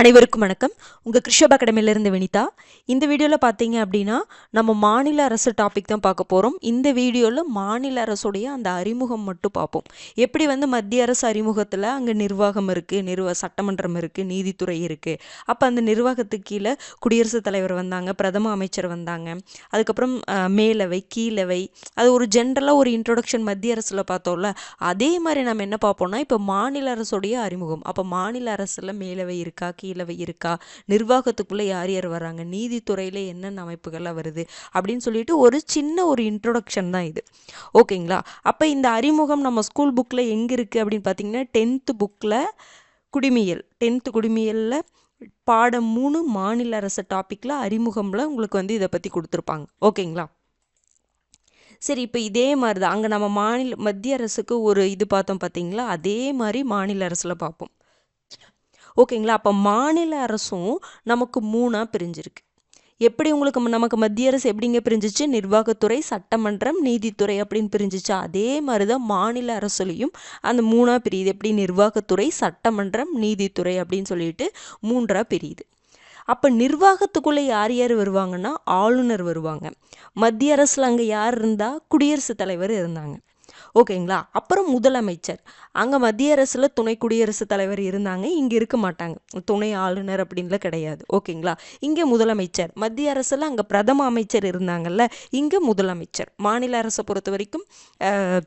அனைவருக்கும் வணக்கம். உங்கள் கிருஷப் அகாடமியிலேருந்து வினிதா. இந்த வீடியோவில் பார்த்தீங்க அப்படின்னா நம்ம மாநில அரசு டாபிக் தான் பார்க்க போகிறோம் இந்த வீடியோவில் மாநில அரசுடைய அந்த அறிமுகம் மட்டும் பார்ப்போம். எப்படி வந்து மத்திய அரசு அறிமுகத்தில் அங்கே நிர்வாகம் இருக்குது நிர்வ சட்டமன்றம் இருக்குது நீதித்துறை இருக்குது அப்போ அந்த நிர்வாகத்துக்கு கீழே குடியரசுத் தலைவர் வந்தாங்க பிரதம அமைச்சர் வந்தாங்க. அதுக்கப்புறம் மேலவை கீழவை. அது ஒரு ஜென்ரலாக ஒரு இன்ட்ரொடக்ஷன் மத்திய அரசில் பார்த்தோம்ல அதே மாதிரி நம்ம என்ன பார்ப்போம்னா இப்போ மாநில அரசுடைய அறிமுகம். அப்போ மாநில அரசில் மேலவை இருக்கா கீழே இருக்கா? நிர்வாகத்துக்குள்ளே யார் யார் வராங்க நீதித்துறையில் என்னென்ன அமைப்புகள்லாம் வருது? அப்படின்னு சொல்லிட்டு ஒரு சின்ன ஒரு இன்ட்ரொடக்ஷன் தான் இது. ஓகேங்களா? அப்போ இந்த அறிமுகம் நம்ம ஸ்கூல் புக்கில் எங்கே இருக்குது அப்படின்னு பார்த்தீங்கன்னா டென்த்து புக்கில் குடிமியல் டென்த்து குடிமியலில் பாடம் மூணு மாநில அரசு டாப்பிக்கில் அறிமுகம்ல உங்களுக்கு வந்து இதை பற்றி கொடுத்துருப்பாங்க. ஓகேங்களா? சரி இப்போ இதே மாதிரி தான் அங்கே நம்ம மாநில மத்திய அரசுக்கு ஒரு இது பார்த்தோம் பார்த்தீங்களா? அதே மாதிரி மாநில அரசில் பார்ப்போம். ஓகேங்களா? அப்போ மாநில அரசும் நமக்கு மூணாக பிரிஞ்சிருக்கு. எப்படி உங்களுக்கு நமக்கு மத்திய அரசு எப்படிங்க பிரிஞ்சிச்சு? நிர்வாகத்துறை சட்டமன்றம் நீதித்துறை அப்படின்னு பிரிஞ்சிச்சு? அதே மாதிரி தான் மாநில அரசுலையும் அந்த மூணாக பிரியுது. எப்படி? நிர்வாகத்துறை சட்டமன்றம் நீதித்துறை அப்படின்னு சொல்லிட்டு மூன்றாக பிரியுது. அப்போ நிர்வாகத்துக்குள்ளே யார் யார் வருவாங்கன்னா? ஆளுநர் வருவாங்க. மத்திய அரசில் அங்கே யார் இருந்தால் குடியரசுத் தலைவர் இருந்தாங்க. ஓகேங்களா? அப்புறம் முதலமைச்சர். அங்கே மத்திய அரசில் துணை குடியரசுத் தலைவர் இருந்தாங்க. இங்கே இருக்க மாட்டாங்க. துணை ஆளுநர் அப்படின்லாம் கிடையாது. ஓகேங்களா? இங்கே முதலமைச்சர். மத்திய அரசில் அங்கே பிரதம அமைச்சர் இருந்தாங்கல்ல. இங்கே முதலமைச்சர். மாநில அரசை பொறுத்த வரைக்கும் அஹ்,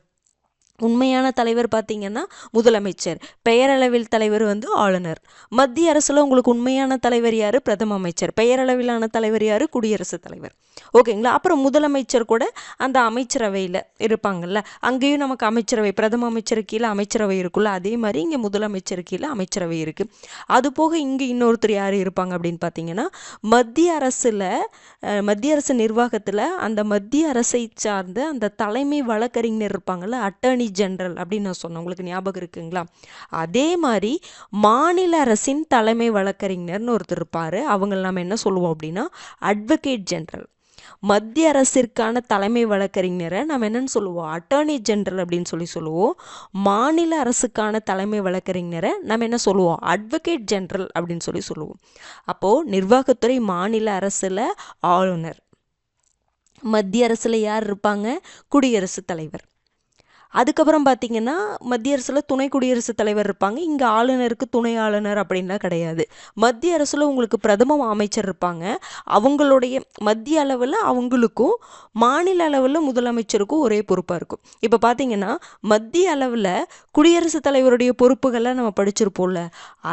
உண்மையான தலைவர் பார்த்தீங்கன்னா முதலமைச்சர். பெயரளவில் தலைவர் வந்து ஆளுநர். மத்திய அரசில் உங்களுக்கு உண்மையான தலைவர் யார்? பிரதம அமைச்சர். பெயரளவிலான தலைவர் யார்? குடியரசுத் தலைவர். ஓகேங்களா? அப்புறம் முதலமைச்சர் கூட அந்த அமைச்சரவையில் இருப்பாங்கல்ல. அங்கேயும் நமக்கு அமைச்சரவை பிரதம அமைச்சர் கீழே அமைச்சரவை இருக்குல்ல. அதே மாதிரி இங்கே முதலமைச்சர் கீழே அமைச்சரவை இருக்குது அது போக இங்கே இன்னொருத்தர் யார் இருப்பாங்க அப்படின்னு பார்த்தீங்கன்னா மத்திய அரசில் மத்திய அரசு நிர்வாகத்தில் அந்த மத்திய அரசை சார்ந்த அந்த தலைமை வழக்கறிஞர் இருப்பாங்கல்ல அட்டர்னி ஜெனரல் அப்படின்னு நான் சொன்னேன். உங்களுக்கு ஞாபகம் இருக்குங்களா? அதே மாதிரி மாநில அரசின் தலைமை வழக்கறிஞர்னு ஒருத்தர் இருப்பார். அவங்கள நம்ம என்ன சொல்லுவோம் அப்படின்னா அட்வொகேட் ஜென்ரல் மத்திய அரசிற்கான தலைமை வழக்கறிஞரை நம்ம என்னன்னு சொல்லுவோம்? அட்டர்னி ஜெனரல் அப்படின்னு சொல்லி சொல்லுவோம். மாநில அரசுக்கான தலைமை வழக்கறிஞரை நம்ம என்ன சொல்லுவோம்? அட்வொகேட் ஜெனரல் அப்படின்னு சொல்லி சொல்லுவோம். அப்போது நிர்வாகத்துறை மாநில அரசில் ஆளுநர். மத்திய அரசில் யார் இருப்பாங்க? குடியரசுத் தலைவர். அதுக்கப்புறம் பார்த்தீங்கன்னா மத்திய அரசில் துணை குடியரசுத் தலைவர் இருப்பாங்க. இங்கே ஆளுநருக்கு துணை ஆளுநர் அப்படின்லாம் கிடையாது. மத்திய அரசில் உங்களுக்கு பிரதம அமைச்சர் இருப்பாங்க. அவங்களுடைய மத்திய அளவில் அவங்களுக்கும் மாநில அளவில் முதலமைச்சருக்கும் ஒரே பொறுப்பாக இருக்கும். இப்போ பார்த்தீங்கன்னா மத்திய அளவில் குடியரசுத் தலைவருடைய பொறுப்புகள்லாம் நம்ம படிச்சிருப்போம்ல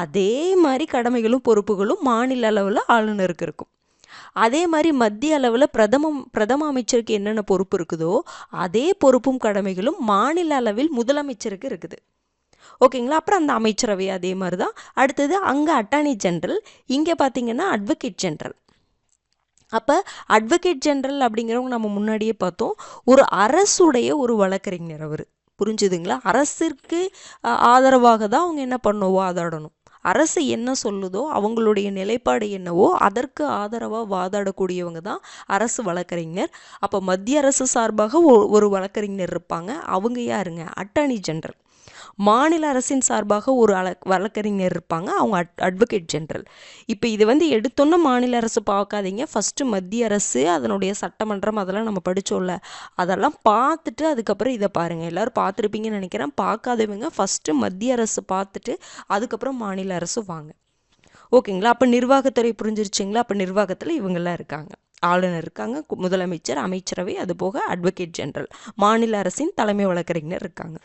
அதே மாதிரி கடமைகளும் பொறுப்புகளும் மாநில அளவில் ஆளுநருக்கு இருக்கும். அதே மாதிரி மத்திய அளவில் பிரதம பிரதம அமைச்சருக்கு என்னென்ன பொறுப்பு இருக்குதோ அதே பொறுப்பும் கடமைகளும் மாநில அளவில் முதலமைச்சருக்கு இருக்குது. ஓகேங்களா? அப்புறம் அந்த அமைச்சரவை அதே மாதிரி தான் அடுத்தது அங்கே அட்டார்னி ஜென்ரல் இங்கே பார்த்தீங்கன்னா அட்வொகேட் ஜென்ரல். அப்போ அட்வொகேட் ஜென்ரல் அப்படிங்கிறவங்க நம்ம முன்னாடியே பார்த்தோம். ஒரு அரசுடைய ஒரு வழக்கறிஞர் அவர். புரிஞ்சுதுங்களா? அரசிற்கு ஆதரவாக தான் அவங்க என்ன பண்ணுவோம் வாதாடணும் அரசு என்ன சொல்லுதோ அவங்களுடைய நிலைப்பாடு என்னவோ அதற்கு ஆதரவாக வாதாடக்கூடியவங்க தான் அரசு வழக்கறிஞர். அப்போ மத்திய அரசு சார்பாக ஒரு வழக்கறிஞர் இருப்பாங்க. அவங்க யாருங்க? Attorney general. மாநில அரசின் சார்பாக ஒரு வழக்கறிஞர் இருப்பாங்க. அவங்க அட் அட்வொகேட் ஜெனரல் இப்போ இது வந்து எடுத்தோன்னே மாநில அரசு பார்க்காதீங்க. ஃபஸ்ட்டு மத்திய அரசு அதனுடைய சட்டமன்றம் அதெல்லாம் நம்ம படித்தோம்ல அதெல்லாம் பார்த்துட்டு அதுக்கப்புறம் இதை பாருங்கள் எல்லோரும் பார்த்துருப்பீங்கன்னு நினைக்கிறேன். பார்க்காதவங்க ஃபஸ்ட்டு மத்திய அரசு பார்த்துட்டு அதுக்கப்புறம் மாநில அரசு வாங்க. ஓகேங்களா? அப்போ நிர்வாகத்துறை புரிஞ்சிருச்சிங்களா? அப்போ நிர்வாகத்தில் இவங்கெல்லாம் இருக்காங்க. ஆளுநர் இருக்காங்க முதலமைச்சர் அமைச்சரவை அது போக அட்வொகேட் ஜெனரல் மாநில அரசின் தலைமை வழக்கறிஞர் இருக்காங்க.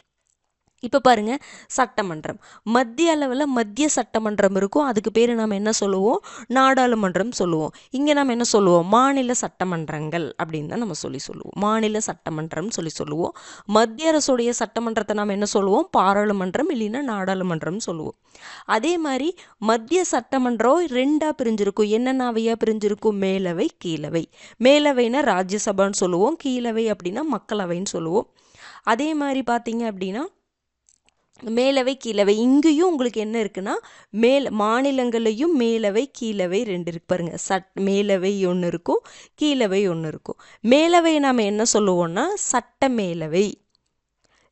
இப்போ பாருங்க சட்டமன்றம். மத்திய அளவில் மத்திய சட்டமன்றம் இருக்கும். அதுக்கு பேர் நம்ம என்ன சொல்லுவோம்? நாடாளுமன்றம் சொல்லுவோம். இங்கே நம்ம என்ன சொல்லுவோம்? மாநில சட்டமன்றங்கள் அப்படின்னு தான் நம்ம சொல்லி சொல்லுவோம். மாநில சட்டமன்றம் சொல்லி சொல்லுவோம். மத்திய அரசுடைய சட்டமன்றத்தை நம்ம என்ன சொல்லுவோம்? பாராளுமன்றம் இல்லைன்னா நாடாளுமன்றம் சொல்லுவோம். அதே மாதிரி மத்திய சட்டமன்றம் ரெண்டாக பிரிஞ்சிருக்கும். என்னென்ன அவையாக பிரிஞ்சிருக்கும்? மேலவை கீழவை. மேலவைனா ராஜ்யசபான்னு சொல்லுவோம். கீழவை அப்படின்னா மக்களவைன்னு சொல்லுவோம். அதே மாதிரி பார்த்தீங்க அப்படின்னா மேலவை கீழவை. இங்கேயும் உங்களுக்கு என்ன இருக்குன்னா மேல் மாநிலங்களையும் மேலவை கீழவை ரெண்டு இருக்கு பாருங்க. சட் மேலவை ஒன்று இருக்கும் கீழவை ஒன்று இருக்கும். மேலவை நாம் என்ன சொல்லுவோம்னா சட்ட மேலவை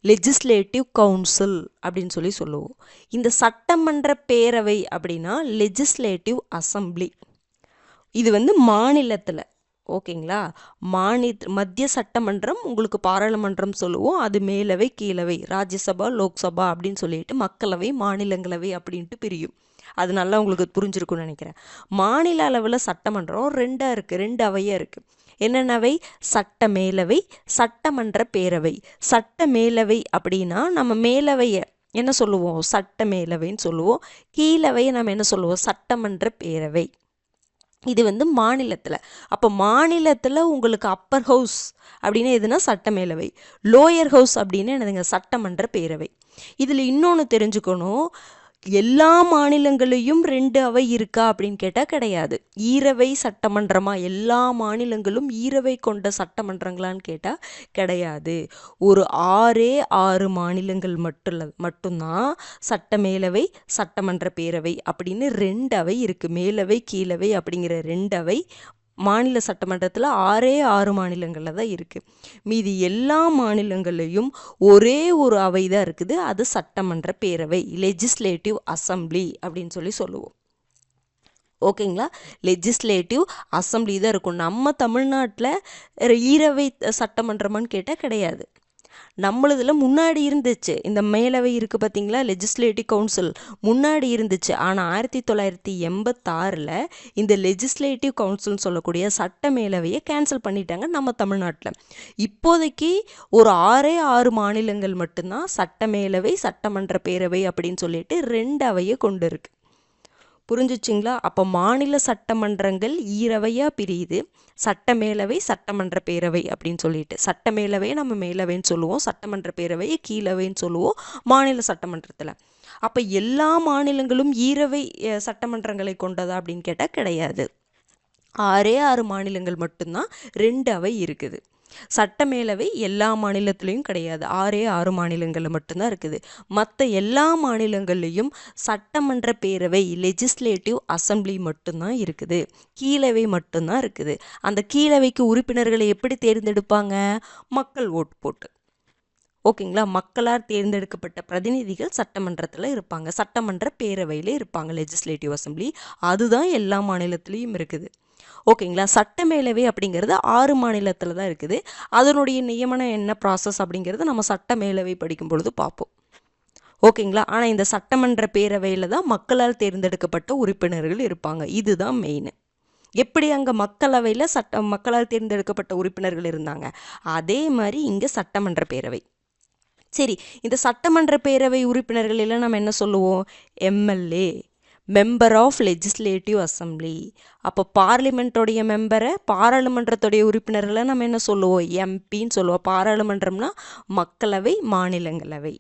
லெஜிஸ்லேட்டிவ் கவுன்சில் அப்படின்னு சொல்லி சொல்லுவோம். இந்த சட்டமன்ற பேரவை அப்படின்னா லெஜிஸ்லேட்டிவ் அசம்பிளி இது வந்து மாநிலத்தில். ஓகேங்களா? மாநி மத்திய சட்டமன்றம் உங்களுக்கு பாராளுமன்றம் சொல்லுவோம். அது மேலவை கீழவை ராஜ்யசபா லோக்சபா அப்படின்னு சொல்லிட்டு மக்களவை மாநிலங்களவை அப்படின்ட்டு பிரியும். அது நல்லா உங்களுக்கு புரிஞ்சிருக்கும்னு நினைக்கிறேன். மாநில அளவில் சட்டமன்றம் ரெண்டாக இருக்குது ரெண்டு அவையாக இருக்குது என்னென்னவை? சட்ட மேலவை சட்டமன்ற பேரவை. சட்ட மேலவை அப்படின்னா நம்ம மேலவையை என்ன சொல்லுவோம்? சட்ட மேலவைன்னு சொல்லுவோம். கீழவையை நம்ம என்ன சொல்லுவோம்? சட்டமன்ற பேரவை. இது வந்து மாநிலத்தில். அப்போ மாநிலத்தில் உங்களுக்கு அப்பர் ஹவுஸ் அப்படின்னு எதுனா சட்டமேலவை. லோயர் ஹவுஸ் அப்படின்னு என்னதுங்க? சட்டமன்ற பேரவை. இதில் இன்னொன்று தெரிஞ்சுக்கணும். எல்லா மாநிலங்களையும் ரெண்டு அவை இருக்கா அப்படின்னு கேட்டால் கிடையாது. ஈரவை சட்டமன்றமா? எல்லா மாநிலங்களும் ஈரவை கொண்ட சட்டமன்றங்களான்னு கேட்டால் கிடையாது. ஒரு ஆறே ஆறு மாநிலங்கள் மட்டும் மட்டும்தான் சட்ட மேலவை சட்டமன்ற பேரவை அப்படின்னு ரெண்டு அவை இருக்குது மேலவை கீழவை அப்படிங்கிற ரெண்டு அவை மாநில சட்டமன்றத்தில் ஆறே ஆறு மாநிலங்களில் தான் இருக்குது மீதி எல்லா மாநிலங்கள்லேயும் ஒரே ஒரு அவை தான் இருக்குது அது சட்டமன்ற பேரவை லெஜிஸ்லேட்டிவ் அசம்பிளி அப்படின்னு சொல்லி சொல்லுவோம் ஓகேங்களா லெஜிஸ்லேட்டிவ் அசம்பிளி தான் இருக்கும் நம்ம தமிழ்நாட்டில் ஈரவை சட்டமன்றமான்னு கேட்டால் கிடையாது நம்மளுதில் முன்னாடி இருந்துச்சு. இந்த மேலவை இருக்குது பார்த்தீங்களா லெஜிஸ்லேட்டிவ் கவுன்சில் முன்னாடி இருந்துச்சு. ஆனால் ஆயிரத்தி தொள்ளாயிரத்தி எண்பத்தாறில் இந்த லெஜிஸ்லேட்டிவ் கவுன்சில்னு சொல்லக்கூடிய சட்ட மேலவையை கேன்சல் பண்ணிட்டாங்க நம்ம தமிழ்நாட்டில். இப்போதைக்கு ஒரு ஆறே ஆறு மாநிலங்கள் மட்டும்தான் சட்ட மேலவை சட்டமன்ற பேரவை அப்படின்னு சொல்லிட்டு ரெண்டு அவையை கொண்டு இருக்குது புரிஞ்சிச்சிங்களா? அப்போ மாநில சட்டமன்றங்கள் ஈரவையாக பிரியுது. சட்ட மேலவை சட்டமன்ற பேரவை அப்படின்னு சொல்லிட்டு. சட்ட மேலவையை நம்ம மேலவைன்னு சொல்லுவோம். சட்டமன்ற பேரவையை கீழவைன்னு சொல்லுவோம். மாநில சட்டமன்றத்தில். அப்போ எல்லா மாநிலங்களும் ஈரவை சட்டமன்றங்களை கொண்டதா அப்படின்னு கேட்டால் கிடையாது. ஆறே ஆறு மாநிலங்கள் மட்டும்தான் ரெண்டு அவை இருக்குது. சட்டமேலவை எல்லா மாநிலத்திலையும் கிடையாது. ஆறே ஆறு மாநிலங்களில் மட்டும்தான் இருக்குது. மற்ற எல்லா மாநிலங்கள்லேயும் சட்டமன்ற பேரவை லெஜிஸ்லேட்டிவ் அசம்பிளி மட்டும்தான் இருக்குது. கீழவை மட்டும்தான் இருக்குது. அந்த கீழவைக்கு உறுப்பினர்களை எப்படி தேர்ந்தெடுப்பாங்க? மக்கள் ஓட்டு போட்டு. ஓகேங்களா? மக்களால் தேர்ந்தெடுக்கப்பட்ட பிரதிநிதிகள் சட்டமன்றத்தில் இருப்பாங்க. சட்டமன்ற பேரவையில் இருப்பாங்க லெஜிஸ்லேட்டிவ் அசம்பிளி அதுதான் எல்லா மாநிலத்திலையும் இருக்குது. ஓகேங்களா? சட்டமேலவை அப்படிங்கிறது ஆறு மாநிலத்தில் தான் இருக்குது. அதனுடைய நியமனம் என்ன ப்ராசஸ் அப்படிங்கிறது நம்ம சட்டமேலவை படிக்கும் பொழுது பார்ப்போம். ஓகேங்களா? ஆனால் இந்த சட்டமன்ற பேரவையில் தான் மக்களால் தேர்ந்தெடுக்கப்பட்ட உறுப்பினர்கள் இருப்பாங்க. இதுதான் மெயின் எப்படி அங்கே மக்களவையில் சட்ட மக்களால் தேர்ந்தெடுக்கப்பட்ட உறுப்பினர்கள் இருந்தாங்க? அதே மாதிரி இங்கே சட்டமன்ற பேரவை. சரி இந்த சட்டமன்ற பேரவை உறுப்பினர்கள் எல்லாம் நம்ம என்ன சொல்லுவோம்? MLA member of legislative assembly அப்போ பார்லிமெண்ட்டோடைய மெம்பரை பாராளுமன்றத்துடைய உறுப்பினர்களை நம்ம என்ன சொல்லுவோம்? எம்பின்னு சொல்லுவோம். பாராளுமன்றம்னா மக்களவை மாநிலங்களவை.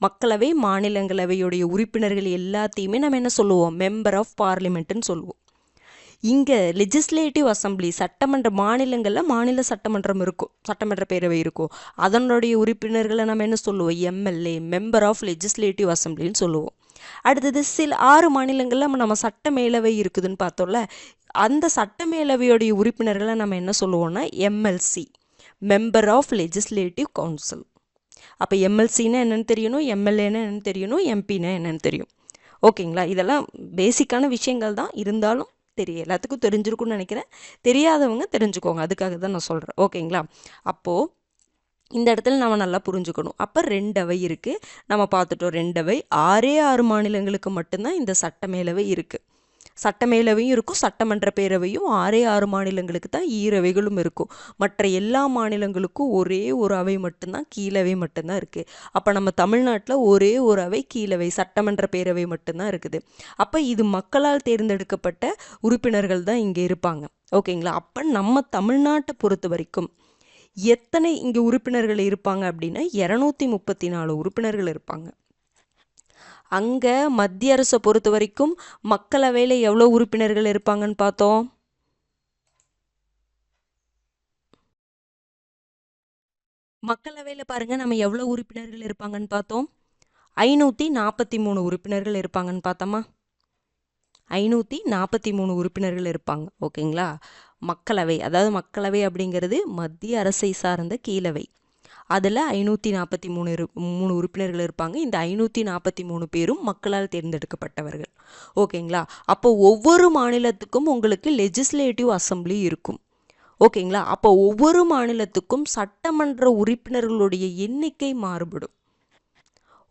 மக்களவை மாநிலங்களவையுடைய உறுப்பினர்கள் எல்லாத்தையுமே நம்ம என்ன சொல்லுவோம்? மெம்பர் ஆஃப் பார்லிமெண்ட்டுன்னு சொல்லுவோம். இங்கே லெஜிஸ்லேட்டிவ் அசம்பிளி சட்டமன்ற மாநிலங்களில் மாநில சட்டமன்றம் இருக்கும். சட்டமன்ற பேரவை இருக்கும். அதனுடைய உறுப்பினர்களை நம்ம என்ன சொல்லுவோம்? எம்எல்ஏ மெம்பர் ஆஃப் லெஜிஸ்லேட்டிவ் அசம்பிளின்னு சொல்லுவோம். அடுத்தது சில ஆறு மாநிலங்களில் நம்ம சட்ட மேலவை இருக்குதுன்னு பார்த்தோம்ல அந்த சட்ட மேலவையுடைய உறுப்பினர்களை நம்ம என்ன சொல்லுவோம்னா MLC member of legislative council அப்போ எம்எல்சின்னா என்னென்னு தெரியணும் எம்எல்ஏன்னு என்னென்னு தெரியணும் எம்பின்னா என்னென்னு தெரியும். ஓகேங்களா? இதெல்லாம் பேசிக்கான விஷயங்கள் தான். இருந்தாலும் தெரியும் எல்லாத்துக்கும் தெரிஞ்சிருக்கும்னு நினைக்கிறேன். தெரியாதவங்க தெரிஞ்சுக்கோங்க. அதுக்காக தான் நான் சொல்கிறேன் ஓகேங்களா? அப்போது இந்த இடத்துல நம்ம நல்லா புரிஞ்சுக்கணும். அப்போ ரெண்டவை இருக்குது நம்ம பார்த்துட்டோம் ரெண்டவை ஆறே ஆறு மாநிலங்களுக்கு மட்டும்தான் இந்த சட்டமேலவை இருக்குது சட்டமேலவையும் இருக்கும். சட்டமன்ற பேரவையும் ஆறே ஆறு மாநிலங்களுக்கு தான் ஈரவைகளும் இருக்கும். மற்ற எல்லா மாநிலங்களுக்கும் ஒரே ஒரு அவை மட்டும்தான் கீழவை மட்டும்தான் இருக்குது அப்போ நம்ம தமிழ்நாட்டில் ஒரே ஒரு அவை கீழவை. சட்டமன்ற பேரவை மட்டும்தான் இருக்குது. அப்போ இது மக்களால் தேர்ந்தெடுக்கப்பட்ட உறுப்பினர்கள் தான் இங்கே இருப்பாங்க. ஓகேங்களா? அப்போ நம்ம தமிழ்நாட்டை பொறுத்த வரைக்கும் எத்தனை இங்கே உறுப்பினர்கள் இருப்பாங்க அப்படின்னா இரநூத்தி முப்பத்தி நாலு உறுப்பினர்கள் இருப்பாங்க. அங்கே மத்திய அரசை பொறுத்த வரைக்கும் மக்களவையில் எவ்வளோ உறுப்பினர்கள் இருப்பாங்கன்னு பார்த்தோம்? மக்களவையில் பாருங்கள் நம்ம எவ்வளோ உறுப்பினர்கள் இருப்பாங்கன்னு பார்த்தோம்? ஐநூற்றி நாற்பத்தி மூணு உறுப்பினர்கள் இருப்பாங்கன்னு பார்த்தோமா? ஐநூற்றி நாற்பத்தி மூணு உறுப்பினர்கள் இருப்பாங்க ஓகேங்களா? மக்களவை அதாவது மக்களவை அப்படிங்கிறது மத்திய அரசை சார்ந்த கீழவை. அதில் ஐநூற்றி நாற்பத்தி மூணு இரு மூணு உறுப்பினர்கள் இருப்பாங்க. இந்த ஐநூற்றி நாற்பத்தி மூணு பேரும் மக்களால் தேர்ந்தெடுக்கப்பட்டவர்கள். ஓகேங்களா? அப்போ ஒவ்வொரு மாநிலத்துக்கும் உங்களுக்கு லெஜிஸ்லேட்டிவ் அசம்பிளி இருக்கும். ஓகேங்களா? அப்போ ஒவ்வொரு மாநிலத்துக்கும் சட்டமன்ற உறுப்பினர்களுடைய எண்ணிக்கை மாறுபடும்.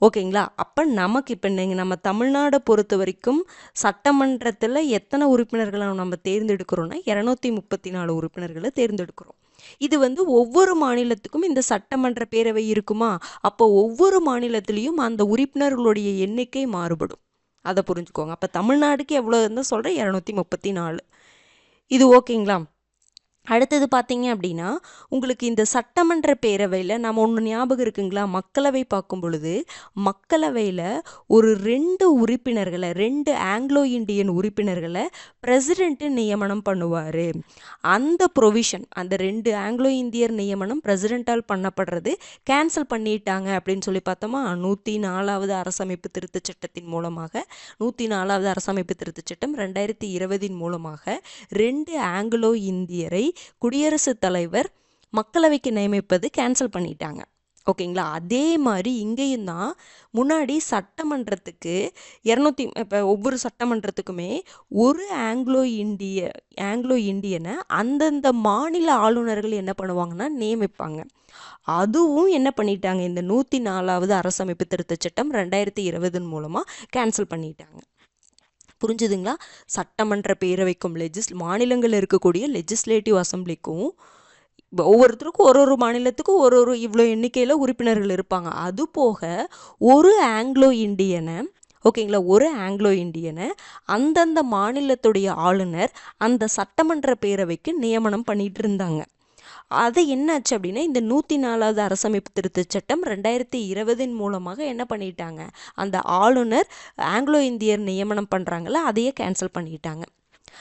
ஓகேங்களா? அப்போ நமக்கு இப்போ நீங்கள் நம்ம தமிழ்நாடை பொறுத்த வரைக்கும் சட்டமன்றத்தில் எத்தனை உறுப்பினர்களை நம்ம தேர்ந்தெடுக்கிறோன்னா இரநூத்தி முப்பத்தி நாலு உறுப்பினர்களை தேர்ந்தெடுக்கிறோம். இது வந்து ஒவ்வொரு மாநிலத்துக்கும் இந்த சட்டமன்ற பேரவை இருக்குமா? அப்போ ஒவ்வொரு மாநிலத்திலையும் அந்த உறுப்பினர்களுடைய எண்ணிக்கை மாறுபடும். அதை புரிஞ்சுக்கோங்க. அப்போ தமிழ்நாடுக்கு எவ்வளோ இருந்தால் சொல்கிறேன் இரநூத்தி முப்பத்தி நாலு இது ஓகேங்களா? அடுத்தது பார்த்தீங்க அப்படின்னா உங்களுக்கு இந்த சட்டமன்ற பேரவையில் நம்ம ஒன்று ஞாபகம் இருக்குங்களா? மக்களவை பார்க்கும் பொழுது மக்களவையில் ஒரு ரெண்டு உறுப்பினர்களை ரெண்டு ஆங்கிலோ இந்தியன் உறுப்பினர்களை பிரசிடெண்ட்டு நியமனம் பண்ணுவார். அந்த ப்ரொவிஷன் அந்த ரெண்டு ஆங்கிலோ இந்தியர் நியமனம் பிரசிடெண்ட்டால் பண்ணப்படுறது கேன்சல் பண்ணிட்டாங்க அப்படின்னு சொல்லி பார்த்தோமா? நூற்றி நாலாவது அரசமைப்பு திருத்தச் சட்டத்தின் மூலமாக நூற்றி நாலாவது அரசமைப்பு திருத்தச் சட்டம் ரெண்டாயிரத்தி இருபதின் மூலமாக ரெண்டு ஆங்கிலோ இந்தியரை குடியரசுத் தலைவர் மக்களவைக்கு நியமிப்பது கேன்சல் பண்ணிட்டாங்க. ஓகேங்களா? அதே மாதிரி இங்கேயும் தான் முன்னாடி சட்டமன்றத்துக்கு இரநூத்தி இப்போ ஒவ்வொரு சட்டமன்றத்துக்குமே ஒரு ஆங்கிலோ இந்திய ஆங்கிலோ இந்தியனை அந்தந்த மாநில ஆளுநர்கள் என்ன பண்ணுவாங்கன்னா நியமிப்பாங்க. அதுவும் என்ன பண்ணிட்டாங்க? இந்த நூற்றி நாலாவது அரசமைப்பு திருத்தச் சட்டம் ரெண்டாயிரத்தி இருபதன் மூலமாக கேன்சல் பண்ணிட்டாங்க. புரிஞ்சுதுங்களா? சட்டமன்ற பேரவைக்கும் லெஜிஸ் மாநிலங்களில் இருக்கக்கூடிய லெஜிஸ்லேட்டிவ் அசம்பிளிக்கும் ஒவ்வொருத்தருக்கும் ஒரு ஒரு மாநிலத்துக்கும் ஒரு ஒரு இவ்வளோ எண்ணிக்கையில் உறுப்பினர்கள் இருப்பாங்க. அது போக ஒரு ஆங்கிலோ இண்டியனை ஓகேங்களா? ஒரு ஆங்கிலோ இண்டியனை அந்தந்த மாநிலத்துடைய ஆளுநர் அந்த சட்டமன்ற பேரவைக்கு நியமனம் பண்ணிகிட்டு இருந்தாங்க. அது என்னாச்சு அப்படின்னா இந்த நூற்றி நாலாவது அரசமைப்பு திருத்தச் சட்டம் ரெண்டாயிரத்தி இருபதின் மூலமாக என்ன பண்ணிட்டாங்க? அந்த ஆளுநர் ஆங்கிலோ இந்தியர் நியமனம் பண்ணுறாங்கள அதையே கேன்சல் பண்ணிட்டாங்க.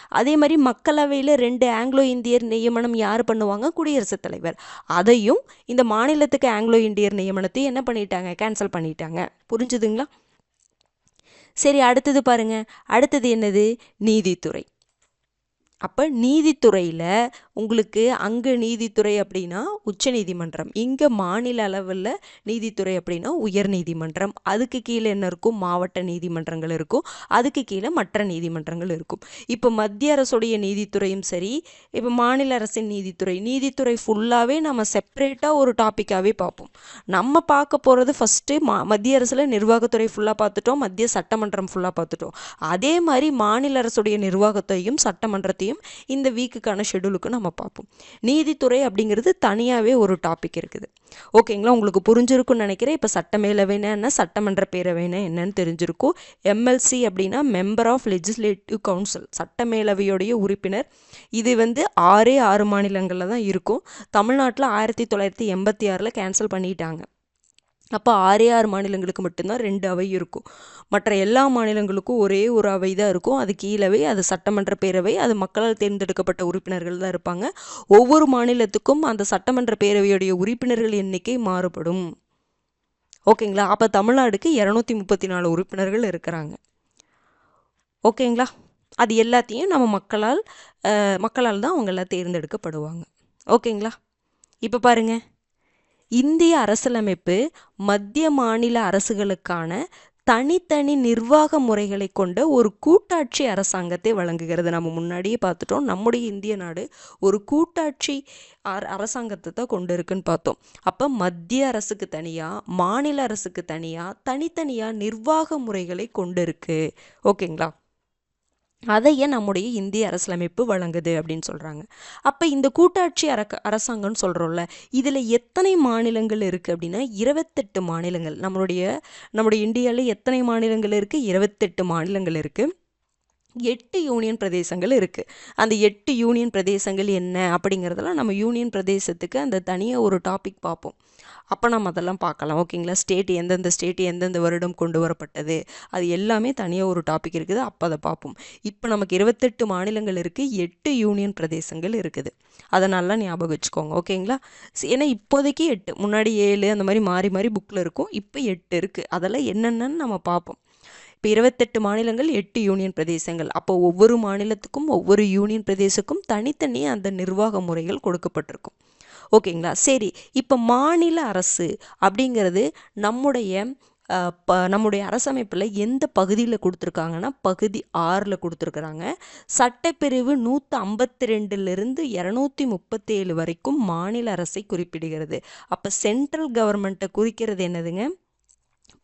அதே மாதிரி மக்களவையில் ரெண்டு ஆங்கிலோ இந்தியர் நியமனம் யார் பண்ணுவாங்க? குடியரசுத் தலைவர். அதையும் இந்த மாநிலத்துக்கு ஆங்கிலோ இந்தியர் நியமனத்தையும் என்ன பண்ணிட்டாங்க? கேன்சல் பண்ணிட்டாங்க. புரிஞ்சுதுங்களா? சரி அடுத்தது பாருங்க. அடுத்தது என்னது? நீதித்துறை. அப்போ நீதித்துறையில் உங்களுக்கு அங்கே நீதித்துறை அப்படின்னா உச்ச நீதிமன்றம் இங்கே மாநில அளவில் நீதித்துறை அப்படின்னா உயர் நீதிமன்றம். அதுக்கு கீழே என்ன இருக்கும்? மாவட்ட நீதிமன்றங்கள் இருக்கும். அதுக்கு கீழே மற்ற நீதிமன்றங்கள் இருக்கும். இப்போ மத்திய அரசுடைய நீதித்துறையும் சரி இப்போ மாநில அரசின் நீதித்துறை நீதித்துறை ஃபுல்லாகவே நம்ம செப்பரேட்டாக ஒரு டாப்பிக்காகவே பார்ப்போம். நம்ம பார்க்க போகிறது ஃபஸ்ட்டு மா மத்திய அரசில் நிர்வாகத்துறை ஃபுல்லாக பார்த்துட்டோம் மத்திய சட்டமன்றம் ஃபுல்லாக பார்த்துட்டோம். அதே மாதிரி மாநில அரசுடைய நிர்வாகத்தையும் சட்டமன்றத்தையும் இந்த வீக்குக்கான ஷெடியூலுக்கு நம்ம பார்ப்போம். நீதித்துறை அப்படிங்கிறது தனியாகவே ஒரு டாபிக் இருக்குது. ஓகேங்களா உங்களுக்கு புரிஞ்சிருக்கும்னு நினைக்கிறேன். இப்போ சட்டமேலவைனா என்ன சட்டமன்ற பேரவைனா என்னன்னு தெரிஞ்சிருக்கும். எம்எல்சி அப்படின்னா மெம்பர் ஆஃப் லெஜிஸ்லேட்டிவ் கவுன்சில் சட்டமேலவையுடைய உறுப்பினர். இது வந்து ஆறே ஆறு மாநிலங்களில் தான் இருக்கும். தமிழ்நாட்டில் ஆயிரத்தி தொள்ளாயிரத்தி எண்பத்தி ஆறில் கேன்சல் பண்ணிட்டாங்க. அப்போ ஆறே ஆறு மாநிலங்களுக்கு மட்டும்தான் ரெண்டு அவை இருக்கும். மற்ற எல்லா மாநிலங்களுக்கும் ஒரே ஒரு அவை தான் இருக்கும். அது கீழவே அது சட்டமன்ற பேரவை அது மக்களால் தேர்ந்தெடுக்கப்பட்ட உறுப்பினர்கள் தான் இருப்பாங்க. ஒவ்வொரு மாநிலத்துக்கும் அந்த சட்டமன்ற பேரவையுடைய உறுப்பினர்கள் எண்ணிக்கை மாறுபடும். ஓகேங்களா? அப்போ தமிழ்நாடுக்கு இரநூத்தி முப்பத்தி நாலு உறுப்பினர்கள் இருக்கிறாங்க. ஓகேங்களா? அது எல்லாத்தையும் நம்ம மக்களால் மக்களால் தான் அவங்கெல்லாம் தேர்ந்தெடுக்கப்படுவாங்க. ஓகேங்களா? இப்போ பாருங்கள் இந்திய அரசியலமைப்பு மத்திய மாநில அரசுகளுக்கான தனித்தனி நிர்வாக முறைகளை கொண்ட ஒரு கூட்டாட்சி அரசாங்கத்தை வழங்குகிறது. நம்ம முன்னாடியே பார்த்துட்டோம். நம்முடைய இந்திய நாடு ஒரு கூட்டாட்சி அரசாங்கத்தை தான் கொண்டு இருக்குன்னு பார்த்தோம். அப்போ மத்திய அரசுக்கு தனியாக மாநில அரசுக்கு தனியாக தனித்தனியாக நிர்வாக முறைகளை கொண்டு இருக்கு ஓகேங்களா? அதையே நம்முடைய இந்திய அரசியலமைப்பு வழங்குது அப்படின்னு சொல்கிறாங்க அப்போ இந்த கூட்டாட்சி அரக்க அரசாங்கம்னு சொல்கிறோம்ல இதில் எத்தனை மாநிலங்கள் இருக்குது அப்படின்னா இருபத்தெட்டு மாநிலங்கள். நம்மளுடைய நம்முடைய இந்தியாவில் எத்தனை மாநிலங்கள் இருக்குது இருபத்தெட்டு மாநிலங்கள் இருக்குது எட்டு யூனியன் பிரதேசங்கள் இருக்குது அந்த எட்டு யூனியன் பிரதேசங்கள் என்ன அப்படிங்கிறதெல்லாம் நம்ம யூனியன் பிரதேசத்துக்கு அந்த தனியாக ஒரு டாபிக் பார்ப்போம். அப்போ நம்ம அதெல்லாம் பார்க்கலாம். ஓகேங்களா? ஸ்டேட் எந்தெந்த ஸ்டேட் எந்தெந்த வருடம் கொண்டு வரப்பட்டது? அது எல்லாமே தனியாக ஒரு டாபிக் இருக்குது. அப்போ அதை பார்ப்போம். இப்போ நமக்கு இருபத்தெட்டு மாநிலங்கள் இருக்குது எட்டு யூனியன் பிரதேசங்கள் இருக்குது. அதனால ஞாபகம் வச்சுக்கோங்க. ஓகேங்களா? ஏன்னா இப்போதைக்கு எட்டு. முன்னாடி ஏழு அந்த மாதிரி மாறி மாறி புக்கில் இருக்கும். இப்போ எட்டு இருக்குது அதெல்லாம் என்னென்னு நம்ம பார்ப்போம். இப்போ இருபத்தெட்டு மாநிலங்கள் எட்டு யூனியன் பிரதேசங்கள். அப்போ ஒவ்வொரு மாநிலத்துக்கும் ஒவ்வொரு யூனியன் பிரதேசக்கும் தனித்தனி அந்த நிர்வாக முறைகள் கொடுக்கப்பட்டிருக்கும். ஓகேங்களா? சரி இப்போ மாநில அரசு அப்படிங்கிறது நம்முடைய ப நம்முடைய அரசமைப்பில் எந்த பகுதியில் கொடுத்துருக்காங்கன்னா பகுதி ஆறில் கொடுத்துருக்குறாங்க. சட்டப்பிரிவு நூற்றி ஐம்பத்தி ரெண்டுலேருந்து இரநூத்தி முப்பத்தேழு வரைக்கும் மாநில அரசை குறிப்பிடுகிறது. அப்போ சென்ட்ரல் கவர்மெண்ட்டை குறிக்கிறது என்னதுங்க?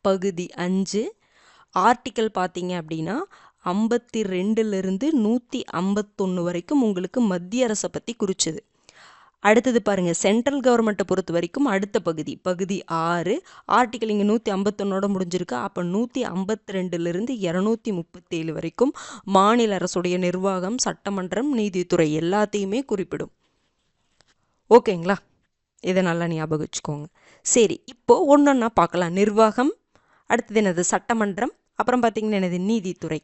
பகுதி அஞ்சு. ஆர்டிக்கல் பார்த்தீங்க அப்படின்னா ஐம்பத்தி ரெண்டுலேருந்து நூற்றி ஐம்பத்தொன்று வரைக்கும் உங்களுக்கு மத்திய அரசை பற்றி குறிச்சது. அடுத்தது பாருங்க சென்ட்ரல் கவர்மெண்ட்டை பொறுத்த வரைக்கும் அடுத்த பகுதி பகுதி ஆறு. ஆர்டிக்கல் இங்கே நூற்றி ஐம்பத்தொன்னோட முடிஞ்சிருக்கு. அப்போ நூற்றி ஐம்பத்தி ரெண்டுலேருந்து இரநூத்தி முப்பத்தேழு வரைக்கும் மாநில அரசுடைய நிர்வாகம் சட்டமன்றம் நீதித்துறை எல்லாத்தையுமே குறிப்பிடும். ஓகேங்களா? இதை நல்லா ஞாபகம் வச்சுக்கோங்க. சரி இப்போ ஒன்றா பார்க்கலாம். நிர்வாகம் அடுத்தது என்னது? சட்டமன்றம் அப்புறம் பார்த்தீங்கன்னா என்னது? நீதித்துறை.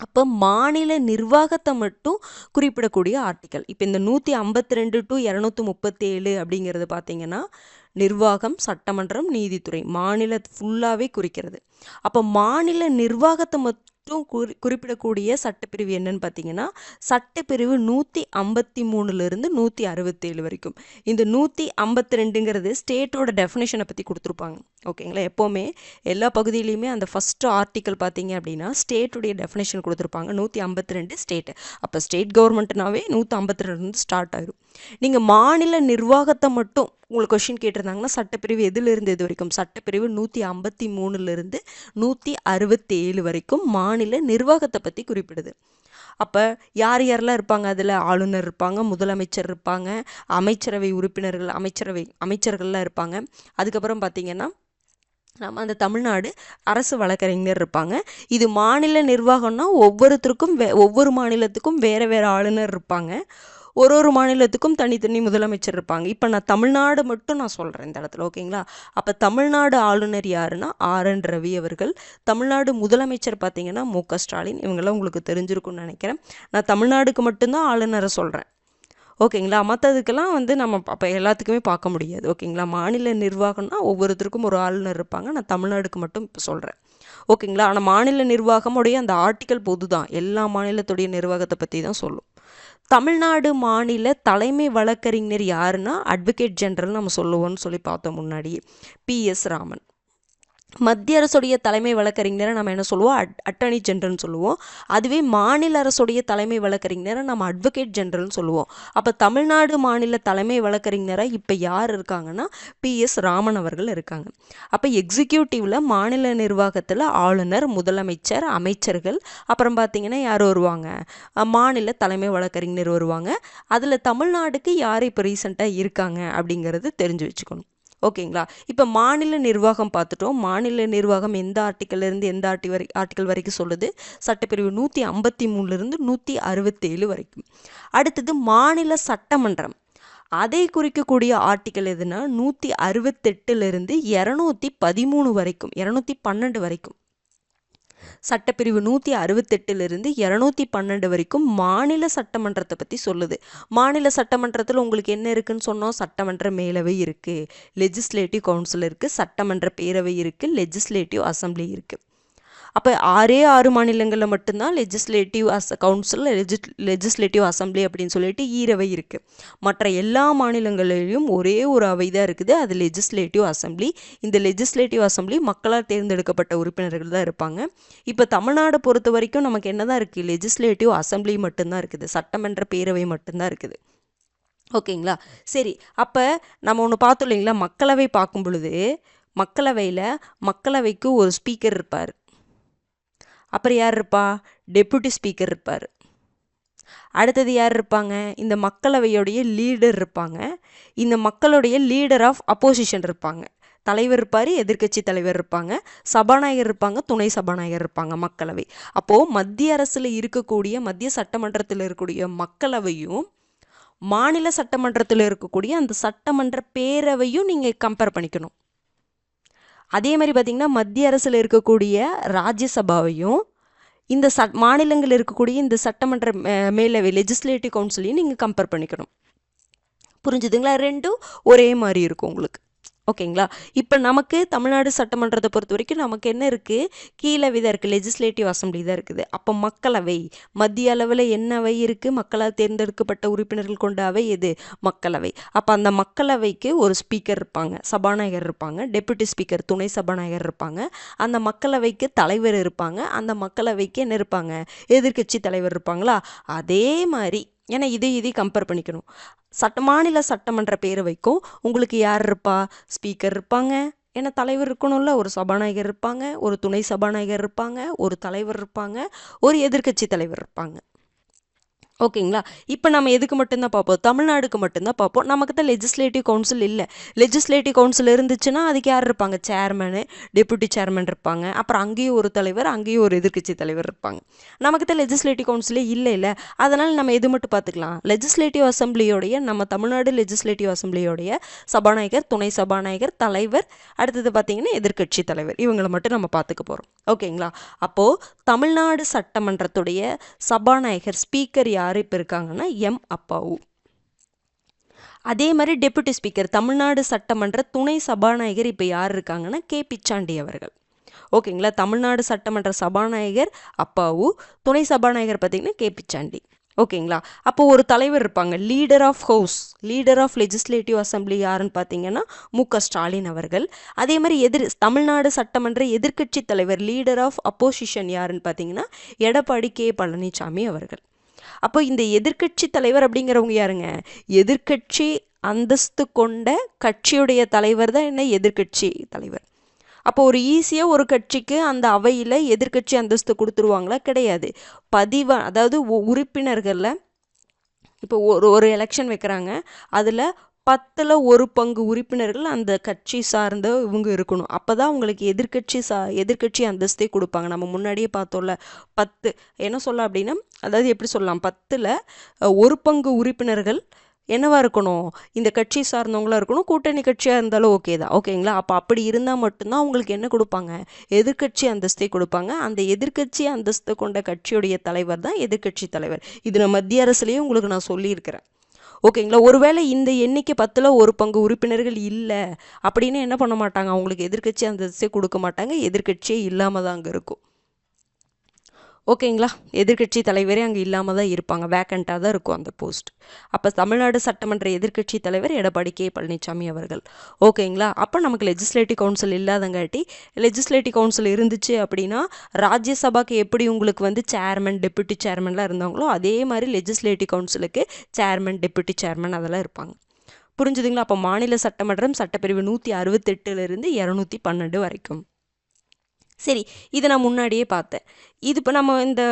அப்போ மாநில நிர்வாகத்தை மட்டும் குறிப்பிடக்கூடிய ஆர்டிக்கல் இப்போ இந்த நூற்றி ஐம்பத்தி ரெண்டு டு இரநூத்தி முப்பத்தேழு அப்படிங்கிறது பார்த்தீங்கன்னா நிர்வாகம் சட்டமன்றம் நீதித்துறை மாநில ஃபுல்லாகவே குறிக்கிறது. அப்போ மாநில நிர்வாகத்தை மட்டும் குறி குறிப்பிடக்கூடிய சட்டப்பிரிவு என்னன்னு பார்த்தீங்கன்னா சட்டப்பிரிவு நூற்றி ஐம்பத்தி மூணுலேருந்து நூற்றி அறுபத்தேழு வரைக்கும். இந்த நூற்றி ஐம்பத்தி ரெண்டுங்கிறது ஸ்டேட்டோட டெஃபினேஷனை பற்றி கொடுத்துருப்பாங்க. ஓகேங்களா? எப்போவுமே எல்லா பகுதியிலையுமே அந்த ஃபஸ்ட்டு ஆர்டிக்கல் பார்த்தீங்க அப்படின்னா ஸ்டேட்டுடைய டெஃபினேஷன் கொடுத்துருப்பாங்க. நூற்றி ஐம்பத்தி ரெண்டு ஸ்டேட்டு அப்போ ஸ்டேட் கவர்மெண்ட்னாவே நூற்றி ஐம்பத்தி ரெண்டு ஸ்டார்ட் ஆயிரும். நீங்கள் மாநில நிர்வாகத்தை மட்டும் உங்களுக்கு கொஷின் கேட்டிருந்தாங்கன்னா சட்டப்பிரிவு எதுலேருந்து எது வரைக்கும்? சட்டப்பிரிவு நூற்றி ஐம்பத்தி மூணுலேருந்து நூற்றி அறுபத்தேழு வரைக்கும் மாநில நிர்வாகத்தை பற்றி குறிப்பிடுது. அப்போ யார் யாரெல்லாம் இருப்பாங்க? அதில் ஆளுநர் இருப்பாங்க முதலமைச்சர் இருப்பாங்க அமைச்சரவை உறுப்பினர்கள் அமைச்சரவை அமைச்சர்கள்லாம் இருப்பாங்க. அதுக்கப்புறம் பார்த்தீங்கன்னா நம்ம அந்த தமிழ்நாடு அரசு வழக்கறிஞர் இருப்பாங்க. இது மாநில நிர்வாகம்னா ஒவ்வொருத்தருக்கும் வே ஒவ்வொரு மாநிலத்துக்கும் வேறு வேறு ஆளுநர் இருப்பாங்க. ஒரு ஒரு மாநிலத்துக்கும் தனித்தனி முதலமைச்சர் இருப்பாங்க. இப்போ நான் தமிழ்நாடு மட்டும் நான் சொல்கிறேன் இந்த இடத்துல ஓகேங்களா? அப்போ தமிழ்நாடு ஆளுநர் யாருன்னா ஆர். என். ரவி அவர்கள். தமிழ்நாடு முதலமைச்சர் பார்த்தீங்கன்னா மு. க. ஸ்டாலின். இவங்கெல்லாம் உங்களுக்கு தெரிஞ்சிருக்கும்னு நினைக்கிறேன். நான் தமிழ்நாடுக்கு மட்டும்தான் ஆளுநரை சொல்கிறேன் ஓகேங்களா? மற்றதுக்கெல்லாம் வந்து நம்ம அப்போ எல்லாத்துக்குமே பார்க்க முடியாது ஓகேங்களா? மாநில நிர்வாகம்னா ஒவ்வொருத்தருக்கும் ஒரு ஆளுநர் இருப்பாங்க. நான் தமிழ்நாடுக்கு மட்டும் இப்போ சொல்கிறேன் ஓகேங்களா? ஆனால் மாநில நிர்வாகமுடைய அந்த ஆர்டிக்கல் பொது தான் எல்லா மாநிலத்துடைய நிர்வாகத்தை பற்றி தான் சொல்லும். தமிழ்நாடு மாநில தலைமை வழக்கறிஞர் யாருன்னா அட்வொகேட் ஜெனரல் நம்ம சொல்லுவோம்னு சொல்லி பார்த்தோம் முன்னாடி பிஎஸ் ராமன். மத்திய அரசுடைய தலைமை வழக்கறிஞரை நம்ம என்ன சொல்லுவோம்? அட் அட்டர்னி ஜென்ரல்னு சொல்லுவோம். அதுவே மாநில அரசுடைய தலைமை வழக்கறிஞரை நம்ம அட்வொகேட் ஜென்ரல்னு சொல்லுவோம். அப்போ தமிழ்நாடு மாநில தலைமை வழக்கறிஞராக இப்போ யார் இருக்காங்கன்னா? பிஎஸ் ராமன் அவர்கள் இருக்காங்க. அப்போ எக்ஸிக்யூட்டிவில் மாநில நிர்வாகத்தில் ஆளுநர் முதலமைச்சர் அமைச்சர்கள் அப்புறம் பார்த்தீங்கன்னா யார் வருவாங்க? மாநில தலைமை வழக்கறிஞர் வருவாங்க. அதில் தமிழ்நாடுக்கு யார் இப்போ ரீசெண்டாக இருக்காங்க அப்படிங்கிறது தெரிஞ்சு வச்சுக்கணும். ஓகேங்களா? இப்போ மாநில நிர்வாகம் பார்த்துட்டோம். மாநில நிர்வாகம் எந்த ஆர்டிக்கல்லேருந்து எந்த ஆர்டி வரை ஆர்டிக்கல் வரைக்கும் சொல்லுது? சட்டப்பிரிவு நூற்றி ஐம்பத்தி மூணுலேருந்து நூற்றி அறுபத்தேழு வரைக்கும். அடுத்தது மாநில சட்டமன்றம். அதை குறிக்கக்கூடிய ஆர்டிக்கல் எதுனா நூற்றி அறுபத்தெட்டுலேருந்து இரநூத்தி பதிமூணு வரைக்கும் இரநூத்தி பன்னெண்டு வரைக்கும். சட்டப்பிரிவு நூற்றி அறுபத்தெட்டுலேருந்து இரநூத்தி பன்னெண்டு வரைக்கும் மாநில சட்டமன்றத்தை பற்றி சொல்லுது. மாநில சட்டமன்றத்தில் உங்களுக்கு என்ன இருக்குன்னு சொன்னோம்? சட்டமன்ற மேலவை இருக்குது லெஜிஸ்லேட்டிவ் கவுன்சில் இருக்குது சட்டமன்ற பேரவை இருக்குது லெஜிஸ்லேட்டிவ் அசம்பிளி இருக்குது அப்போ ஆறே ஆறு மாநிலங்களில் மட்டும்தான் legislative as council legi legislative assembly அப்படின்னு சொல்லிட்டு ஈரவை இருக்குது மற்ற எல்லா மாநிலங்களிலும் ஒரே ஒரு அவை தான் இருக்குது. அது லெஜிஸ்லேட்டிவ் அசம்பிளி இந்த லெஜிஸ்லேட்டிவ் அசம்பிளி மக்களால் தேர்ந்தெடுக்கப்பட்ட உறுப்பினர்கள் தான் இருப்பாங்க. இப்போ தமிழ்நாடு பொறுத்த வரைக்கும் நமக்கு என்ன தான் இருக்குது லெஜிஸ்லேட்டிவ் அசம்பிளி மட்டும்தான் இருக்குது. சட்டமன்ற பேரவை மட்டும்தான் இருக்குது. ஓகேங்களா? சரி அப்போ நம்ம ஒன்று பார்த்தோம் இல்லைங்களா? மக்களவை பார்க்கும் பொழுது மக்களவையில் மக்களவைக்கு ஒரு ஸ்பீக்கர் இருப்பார். அப்புறம் யார் இருப்பா? டெப்புட்டி ஸ்பீக்கர் இருப்பார். அடுத்தது யார் இருப்பாங்க? இந்த மக்களவையுடைய லீடர் இருப்பாங்க. இந்த மக்களுடைய லீடர் ஆஃப் அப்போசிஷன் இருப்பாங்க. தலைவர் இருப்பார் எதிர்க்கட்சி தலைவர் இருப்பாங்க. சபாநாயகர் இருப்பாங்க துணை சபாநாயகர் இருப்பாங்க மக்களவை. அப்போது மத்திய அரசில் இருக்கக்கூடிய மத்திய சட்டமன்றத்தில் இருக்கக்கூடிய மக்களவையும் மாநில சட்டமன்றத்தில் இருக்கக்கூடிய அந்த சட்டமன்ற பேரவையும் நீங்கள் கம்பேர் பண்ணிக்கணும். அதே மாதிரி பார்த்திங்கன்னா மத்திய அரசில் இருக்கக்கூடிய ராஜ்யசபாவையும் இந்த ச மாநிலங்களில் இருக்கக்கூடிய இந்த சட்டமன்ற மே- மேலவை லெஜிஸ்லேட்டிவ் கவுன்சிலையும் நீங்கள் கம்பேர் பண்ணிக்கணும். புரிஞ்சுதுங்களா? ரெண்டும் ஒரே மாதிரி இருக்கும் உங்களுக்கு. ஓகேங்களா? இப்போ நமக்கு தமிழ்நாடு சட்டமன்றத்தை பொறுத்த வரைக்கும் நமக்கு என்ன இருக்குது கீழே விதம் இருக்குது லெஜிஸ்லேட்டிவ் அசம்பிளி தான் இருக்குது. அப்போ மக்களவை மத்திய அளவில் என்ன அவை இருக்குது மக்களால் தேர்ந்தெடுக்கப்பட்ட உறுப்பினர்கள் கொண்ட அவை எது? மக்களவை. அப்போ அந்த மக்களவைக்கு ஒரு ஸ்பீக்கர் இருப்பாங்க சபாநாயகர் இருப்பாங்க டெபுட்டி ஸ்பீக்கர் துணை சபாநாயகர் இருப்பாங்க. அந்த மக்களவைக்கு தலைவர் இருப்பாங்க அந்த மக்களவைக்கு என்ன இருப்பாங்க? எதிர்க்கட்சி தலைவர் இருப்பாங்களா? அதே மாதிரி ஏன்னா இதே இதே கம்பேர் பண்ணிக்கணும். சட்ட மாநில சட்டமன்ற பேரவைக்கும் உங்களுக்கு யார் இருப்பா? ஸ்பீக்கர் இருப்பாங்க. ஏன்னா தலைவர் இருக்கணும்ல. ஒரு சபாநாயகர் இருப்பாங்க. ஒரு துணை சபாநாயகர் இருப்பாங்க. ஒரு தலைவர் இருப்பாங்க. ஒரு எதிர்க்கட்சி தலைவர் இருப்பாங்க. ஓகேங்களா? இப்போ நம்ம எதுக்கு மட்டும்தான் பார்ப்போம்? தமிழ்நாடுக்கு மட்டும்தான் பார்ப்போம். நமக்கு தான் லெஜிஸ்லேட்டிவ் கவுன்சில் இல்லை. லெஜிஸ்லேட்டிவ் கவுன்சில் இருந்துச்சுன்னா அதுக்கு யார் இருப்பாங்க? சேர்மனு டெபுட்டி சேர்மன் இருப்பாங்க. அப்புறம் அங்கேயும் ஒரு தலைவர் அங்கேயும் ஒரு எதிர்க்கட்சி தலைவர் இருப்பாங்க. நமக்கு தான் லெஜிஸ்லேட்டிவ் கவுன்சிலே இல்லை இல்லை. அதனால் நம்ம எது மட்டும் பார்த்துக்கலாம்? லெஜிஸ்லேட்டிவ் அசம்பிளியோடைய நம்ம தமிழ்நாடு லெஜிஸ்லேட்டிவ் அசம்பிளியோடைய சபாநாயகர் துணை சபாநாயகர் தலைவர் அடுத்தது பார்த்தீங்கன்னா எதிர்க்கட்சி தலைவர். இவங்களை மட்டும் நம்ம பார்த்துக்க போகிறோம் ஓகேங்களா? அப்போது தமிழ்நாடு சட்டமன்றத்துடைய சபாநாயகர் ஸ்பீக்கர் யார்? இப்போ இருக்காங்கன்னா எம் அப்பாவு. அதே மாதிரி டெபுட்டி ஸ்பீக்கர் தமிழ்நாடு சட்டமன்ற துணை சபாநாயகர் இப்போ யார் இருக்காங்கன்னா கே. பிச்சாண்டி அவர்கள். ஓகேங்களா தமிழ்நாடு சட்டமன்ற சபாநாயகர் அப்பாவு துணை சபாநாயகர் பார்த்தீங்கன்னா கே. பிச்சாண்டி. ஓகேங்களா அப்போ ஒரு தலைவர் இருப்பாங்க leader of house leader of legislative assembly யாருன்னு பார்த்தீங்கன்னா மு க ஸ்டாலின் அவர்கள். அதே மாதிரி எதிர் தமிழ்நாடு சட்டமன்ற எதிர்க்கட்சி தலைவர் லீடர் ஆஃப் அப்போசிஷன் யாருன்னு பார்த்தீங்கன்னா எடப்பாடி கே. பழனிசாமி அவர்கள். அப்போ இந்த எதிர்க்கட்சி தலைவர் அப்படிங்கிறவங்க யாருங்க? எதிர்க்கட்சி அந்தஸ்து கொண்ட கட்சியுடைய தலைவர் தான் என்ன? எதிர்க்கட்சி தலைவர். அப்போ ஒரு ஈஸியாக ஒரு கட்சிக்கு அந்த அவையில் எதிர்க்கட்சி அந்தஸ்து கொடுத்துருவாங்களா? கிடையாது. பதிவ அதாவது உறுப்பினர்களில் இப்போ ஒரு ஒரு எலெக்ஷன் வைக்கிறாங்க. அதில் பத்தில் ஒரு பங்கு உறுப்பினர்கள் அந்த கட்சி சார்ந்த இவங்க இருக்கணும். அப்போ தான் அவங்களுக்கு எதிர்கட்சி சா எதிர்கட்சி அந்தஸ்தே கொடுப்பாங்க. நம்ம முன்னாடியே பார்த்தோம்ல பத்து. என்ன சொல்ல அப்படின்னா அதாவது எப்படி சொல்லலாம்? பத்தில் ஒரு பங்கு உறுப்பினர்கள் என்னவா இருக்கணும்? இந்த கட்சி சார்ந்தவங்களா இருக்கணும்? கூட்டணி கட்சியாக இருந்தாலும் ஓகே தான். ஓகேங்களா அப்போ அப்படி இருந்தால் மட்டும்தான் அவங்களுக்கு என்ன கொடுப்பாங்க? எதிர்கட்சி அந்தஸ்தை கொடுப்பாங்க. அந்த எதிர்கட்சி அந்தஸ்து கொண்ட கட்சியுடைய தலைவர் தான் எதிர்கட்சி தலைவர். இது நான் மத்திய அரசுலேயே உங்களுக்கு நான் சொல்லியிருக்கிறேன். ஓகேங்களா? ஒருவேளை இந்த எண்ணிக்கை பத்தில் ஒரு பங்கு உறுப்பினர்கள் இல்லை அப்படின்னு என்ன பண்ண மாட்டாங்க? அவங்களுக்கு எதிர்கட்சி அந்தஸ்தே கொடுக்க மாட்டாங்க. எதிர்கட்சியே இல்லாமல் தான் அங்கே இருக்கும். ஓகேங்களா? எதிர்கட்சி தலைவரே அங்கே இல்லாமல் தான் இருப்பாங்க. வேக்கண்ட்டாக தான் இருக்கும் அந்த போஸ்ட் அப்போ தமிழ்நாடு சட்டமன்ற எதிர்கட்சி தலைவர் எடப்பாடி கே. பழனிசாமி அவர்கள். ஓகேங்களா? அப்போ நமக்கு லெஜிஸ்லேட்டிவ் கவுன்சில் இல்லாதங்காட்டி லெஜிஸ்லேட்டிவ் கவுன்சில் இருந்துச்சு அப்படின்னா ராஜ்யசபாக்கு எப்படி உங்களுக்கு வந்து சேர்மன் டெப்யூட்டி சேர்மன்லாம் இருந்தாங்களோ அதே மாதிரி லெஜிஸ்லேட்டிவ் கவுன்சிலுக்கு சேர்மன் டெப்யூட்டி சேர்மன் அதெல்லாம் இருப்பாங்க. புரிஞ்சுதுங்களா? அப்போ மாநில சட்டமன்றம் சட்டப்பிரிவு நூற்றி அறுபத்தெட்டுலேருந்து இரநூத்தி பன்னெண்டு வரைக்கும். சரி இதை நான் முன்னாடியே பார்த்தேன். இது இப்போ நம்ம இந்த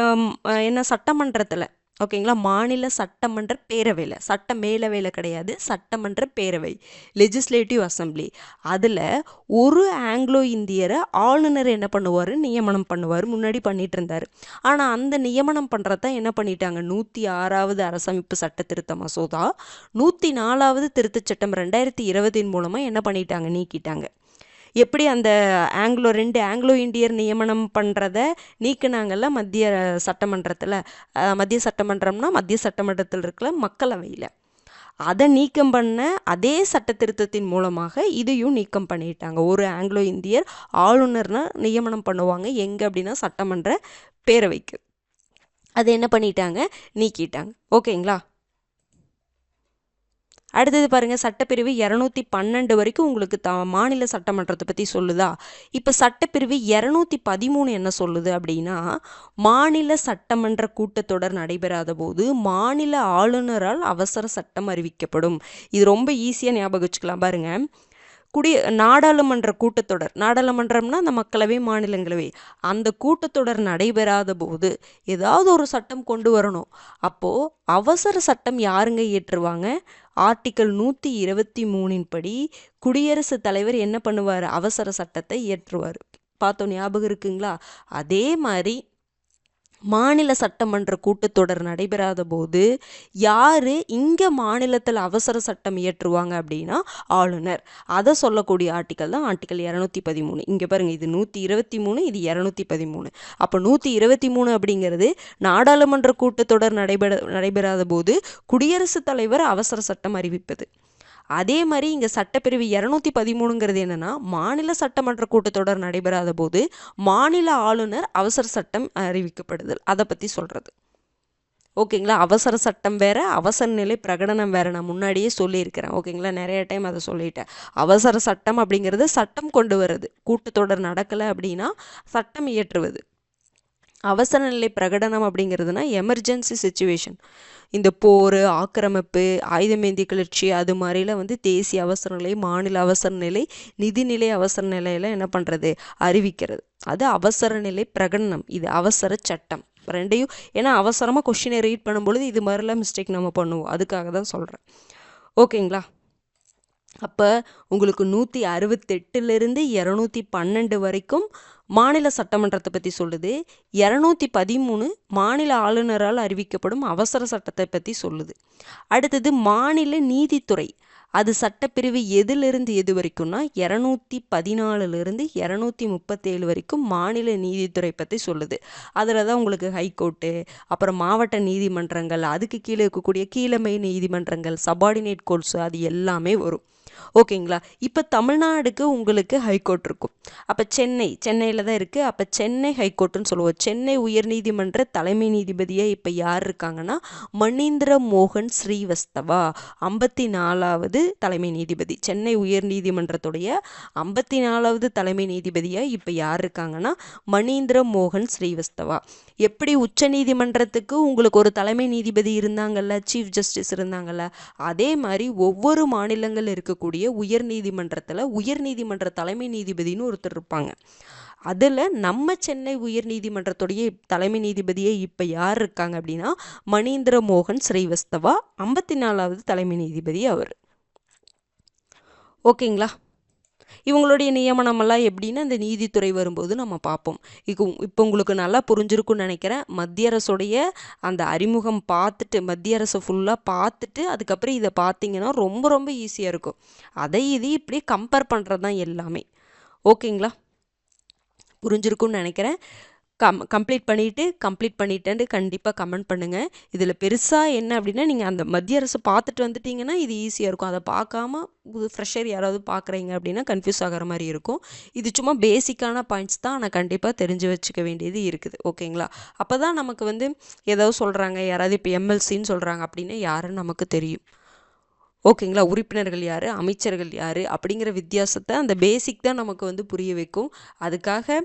என்ன சட்டமன்றத்தில் ஓகேங்களா? மாநில சட்டமன்ற பேரவையில் சட்ட மேலவையில் கிடையாது சட்டமன்ற பேரவை லெஜிஸ்லேட்டிவ் அசம்பிளி அதில் ஒரு ஆங்கிலோ இந்தியரை ஆளுநர் என்ன பண்ணுவார்? நியமனம் பண்ணுவார். முன்னாடி பண்ணிட்டு இருந்தார். ஆனால் அந்த நியமனம் பண்ணுறத என்ன பண்ணிட்டாங்க? நூற்றி ஆறாவது அரசமைப்பு சட்ட திருத்த மசோதா நூற்றி நாலாவது திருத்தச் சட்டம் ரெண்டாயிரத்தி இருபதின் மூலமாக என்ன பண்ணிட்டாங்க? நீக்கிட்டாங்க. எப்படி அந்த ஆங்கிலோ ரெண்டு ஆங்கிலோ இந்தியர் நியமனம் பண்ணுறத நீக்கினாங்கல்ல மத்திய சட்டமன்றத்தில். மத்திய சட்டமன்றம்னா மத்திய சட்டமன்றத்தில் இருக்கிற மக்களவையில். அதை நீக்கம் பண்ண அதே சட்ட திருத்தத்தின் மூலமாக இதையும் நீக்கம் பண்ணிட்டாங்க. ஒரு ஆங்கிலோ இந்தியர் ஆளுநர்னா நியமனம் பண்ணுவாங்க. எங்கே அப்படின்னா சட்டமன்ற பேரவைக்கு. அதை என்ன பண்ணிட்டாங்க? நீக்கிட்டாங்க. ஓகேங்களா? அடுத்தது பாருங்கள் சட்டப்பிரிவு இரநூத்தி பன்னெண்டு வரைக்கும் உங்களுக்கு த மாநில சட்டமன்றத்தை பற்றி சொல்லுதா? இப்போ சட்டப்பிரிவு இரநூத்தி பதிமூணு என்ன சொல்லுது அப்படின்னா மாநில சட்டமன்ற கூட்டத்தொடர் நடைபெறாத போது மாநில ஆளுநரால் அவசர சட்டம் அறிவிக்கப்படும். இது ரொம்ப ஈஸியாக ஞாபகம் வச்சுக்கலாம் பாருங்கள் குடி நாடாளுமன்ற கூட்டத்தொடர். நாடாளுமன்றம்னா அந்த மக்களவை மாநிலங்களவை. அந்த கூட்டத்தொடர் நடைபெறாத போது ஏதாவது ஒரு சட்டம் கொண்டு வரணும். அப்போது அவசர சட்டம் யாருங்க ஏற்றுவாங்க ஆர்டிக்கல் நூற்றி இருபத்தி மூணின் படி குடியரசுத் தலைவர் என்ன பண்ணுவார்? அவசர சட்டத்தை இயற்றுவார். பார்த்தோம் ஞாபகம் இருக்குங்களா? அதே மாதிரி மாநில சட்டமன்ற கூட்டத்தொடர் நடைபெறாத போது யார் இங்கே மாநிலத்தில் அவசர சட்டம் இயற்றுவாங்க அப்படின்னா ஆளுநர். அதை சொல்லக்கூடிய ஆர்டிக்கல் தான் ஆர்டிக்கல் இரநூத்தி பதிமூணு. இங்கே பாருங்கள் இது நூற்றி இருபத்தி மூணு இது இரநூத்தி பதிமூணு. அப்போ நூற்றி இருபத்தி மூணு அப்படிங்கிறது நாடாளுமன்ற கூட்டத்தொடர் நடைபெற நடைபெறாத போது குடியரசுத் தலைவர் அவசர சட்டம் அறிவிப்பது. அதே மாதிரி இங்கே சட்டப்பிரிவு இரநூத்தி பதிமூணுங்கிறது என்னென்னா மாநில சட்டமன்ற கூட்டத்தொடர் நடைபெறாத போது மாநில ஆளுநர் அவசர சட்டம் அறிவிக்கப்படுதல். அதை பற்றி சொல்கிறது ஓகேங்களா? அவசர சட்டம் வேற அவசர நிலை பிரகடனம் வேற நான் முன்னாடியே சொல்லியிருக்கிறேன். ஓகேங்களா? நிறைய டைம் அதை சொல்லிட்டேன். அவசர சட்டம் அப்படிங்கிறது சட்டம் கொண்டு வர்றது. கூட்டத்தொடர் நடக்கலை அப்படின்னா சட்டம் இயற்றுவது. அவசர நிலை பிரகடனம் அப்படிங்கிறதுனா எமர்ஜென்சி சுச்சுவேஷன் இந்த போர் ஆக்கிரமிப்பு ஆயுதமேந்தி கிளர்ச்சி அது மாதிரிலாம் வந்து தேசிய அவசர நிலை மாநில அவசர நிலை நிதிநிலை அவசர நிலையெல்லாம் என்ன பண்ணுறது அறிவிக்கிறது. அது அவசர நிலை பிரகடனம். இது அவசர சட்டம். ரெண்டையும் ஏன்னா அவசரமாக கொஷினை ரீட் பண்ணும்பொழுது இது மாதிரிலாம் மிஸ்டேக் நம்ம பண்ணுவோம். அதுக்காக தான் சொல்கிறேன் ஓகேங்களா அப்போ உங்களுக்கு நூற்றி அறுபத்தெட்டுலேருந்து இரநூத்தி பன்னெண்டு வரைக்கும் மாநில சட்டமன்றத்தை பற்றி சொல்லுது. இரநூத்தி பதிமூணு மாநில ஆளுநரால் அறிவிக்கப்படும் அவசர சட்டத்தை பற்றி சொல்லுது. அடுத்தது மாநில நீதித்துறை. அது சட்டப்பிரிவு எதிலிருந்து எது வரைக்கும்னா இரநூத்தி பதினாலுலேருந்து இரநூத்தி முப்பத்தேழு வரைக்கும் மாநில நீதித்துறை பற்றி சொல்லுது. அதில் தான் உங்களுக்கு ஹைகோர்ட்டு அப்புறம் மாவட்ட நீதிமன்றங்கள் அதுக்கு கீழே இருக்கக்கூடிய கீழமை நீதிமன்றங்கள் சபார்டினேட் கோர்ட்ஸு அது எல்லாமே வரும். ஓகேங்களா? இப்போ தமிழ்நாடுக்கு உங்களுக்கு ஹைகோர்ட் இருக்கும். அப்போ சென்னை சென்னையில் தான் இருக்குது அப்போ சென்னை ஹைகோர்ட்டுன்னு சொல்லுவோம். சென்னை உயர்நீதிமன்ற தலைமை நீதிபதியாக இப்போ யார் இருக்காங்கன்னா மணீந்திர மோகன் ஸ்ரீவஸ்தவா ஐம்பத்தி நாலாவது தலைமை நீதிபதி. சென்னை உயர்நீதிமன்றத்துடைய ஐம்பத்தி நாலாவது தலைமை நீதிபதியாக இப்போ யார் இருக்காங்கன்னா மணீந்திர மோகன் ஸ்ரீவஸ்தவா. எப்படி உச்ச நீதிமன்றத்துக்கு உங்களுக்கு ஒரு தலைமை நீதிபதி இருந்தாங்கல்ல சீஃப் ஜஸ்டிஸ் இருந்தாங்கல்ல அதே மாதிரி ஒவ்வொரு மாநிலங்கள் இருக்கக்கூடிய உயர் நீதிமன்றத்தில் உயர் நீதிமன்ற தலைமை நீதிபதினு ஒருத்தர் இருப்பாங்க. அதில் நம்ம சென்னை உயர் நீதிமன்றத்துடைய தலைமை நீதிபதியே இப்போ யார் இருக்காங்க அப்படின்னா மணீந்திர மோகன் ஸ்ரீவஸ்தவா ஐம்பத்தி நாலாவது தலைமை நீதிபதி அவர். ஓகேங்களா? இவங்களுடைய நியமனமெல்லாம் எப்படின்னு அந்த நீதித்துறை வரும்போது நம்ம பார்ப்போம். இப்போ இப்போ உங்களுக்கு நல்லா புரிஞ்சிருக்கும்னு நினைக்கிறேன். மத்திய அரசுடைய அந்த அறிமுகம் பார்த்துட்டு மத்திய அரசு ஃபுல்லாக பார்த்துட்டு அதுக்கப்புறம் இதை பார்த்தீங்கன்னா ரொம்ப ரொம்ப ஈஸியாக இருக்கும். அதை இது இப்படி கம்பேர் பண்ணுறது தான் எல்லாமே ஓகேங்களா புரிஞ்சிருக்கும்னு நினைக்கிறேன். கம் கம்ப்ளீட் பண்ணிவிட்டு கம்ப்ளீட் பண்ணிட்டேன்ட்டு கண்டிப்பாக கமெண்ட் பண்ணுங்கள் இதில் பெருசாக என்ன அப்படின்னா நீங்கள் அந்த மத்திய அரசு பார்த்துட்டு வந்துட்டிங்கன்னா இது ஈஸியாக இருக்கும். அதை பார்க்காம புது ஃப்ரெஷர் யாராவது பார்க்குறீங்க அப்படின்னா கன்ஃபியூஸ் ஆகிற மாதிரி இருக்கும். இது சும்மா பேசிக்கான பாயிண்ட்ஸ் தான். ஆனால் கண்டிப்பாக தெரிஞ்சு வச்சுக்க வேண்டியது இருக்குது. ஓகேங்களா அப்போ தான் நமக்கு வந்து ஏதாவது சொல்கிறாங்க யாராவது இப்போ எம்எல்சின்னு சொல்கிறாங்க அப்படின்னா யாருன்னு நமக்கு தெரியும். ஓகேங்களா உறுப்பினர்கள் யார்? அமைச்சர்கள் யார்? அப்படிங்கிற வித்தியாசத்தை அந்த பேசிக் தான் நமக்கு வந்து புரிய வைக்கும். அதுக்காக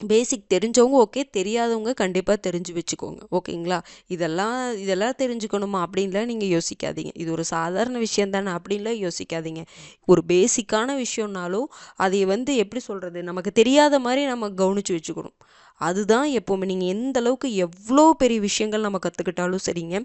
பேசிக் தெரிஞ்சவங்க ஓகே தெரியாதவங்க கண்டிப்பாக தெரிஞ்சு வச்சுக்கோங்க. ஓகேங்களா? இதெல்லாம் இதெல்லாம் தெரிஞ்சுக்கணுமா அப்படின்லாம் நீங்கள் யோசிக்காதீங்க. இது ஒரு சாதாரண விஷயம் தானே அப்படின்லாம் யோசிக்காதீங்க. ஒரு பேசிக்கான விஷயம்னாலும் அதை வந்து எப்படி சொல்கிறது நமக்கு தெரியாத மாதிரி நம்ம கவனித்து வச்சுக்கணும். அதுதான் எப்போவுமே. நீங்கள் எந்த அளவுக்கு எவ்வளோ பெரிய விஷயங்கள் நம்ம கற்றுக்கிட்டாலும் சரிங்க.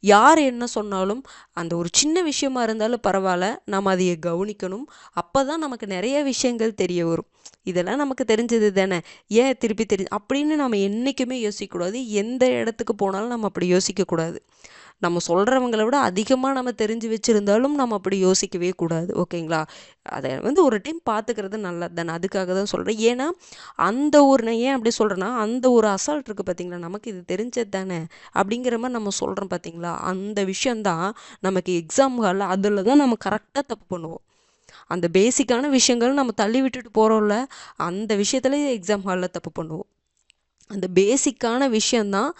யார் என்ன சொன்னாலும் அந்த ஒரு சின்ன விஷயமா இருந்தாலும் பரவாயில்ல. நம்ம அதை கவனிக்கணும். அப்போ தான் நமக்கு நிறைய விஷயங்கள் தெரிய வரும். இதெல்லாம் நமக்கு தெரிஞ்சது தானே. ஏன் திருப்பி தெரி அப்படின்னு நம்ம என்றைக்குமே யோசிக்கக்கூடாது. எந்த இடத்துக்கு போனாலும் நம்ம அப்படி யோசிக்கக்கூடாது. நம்ம சொல்கிறவங்கள விட அதிகமாக நம்ம தெரிஞ்சு வச்சுருந்தாலும் நம்ம அப்படி யோசிக்கவே கூடாது. ஓகேங்களா? அதை வந்து ஒரு டைம் பார்த்துக்கிறது நல்லது தானே. அதுக்காக தான் சொல்கிறேன் ஏன்னா அந்த ஒரு நான் ஏன் அப்படி சொல்கிறேன்னா அந்த ஒரு அசால்ட் இருக்குது பார்த்தீங்களா நமக்கு இது தெரிஞ்சது தானே அப்படிங்கிற மாதிரி நம்ம சொல்கிறோம் பார்த்தீங்களா அந்த விஷயந்தான் நமக்கு எக்ஸாம் ஹாலில் அதில் தான் நம்ம கரெக்டாக தப்பு பண்ணுவோம். அந்த பேசிக்கான விஷயங்கள் நம்ம தள்ளி விட்டுட்டு போகிறோம்ல அந்த விஷயத்துல எக்ஸாம் ஹாலில் தப்பு பண்ணுவோம். அந்த பேசிக்கான விஷயந்தான்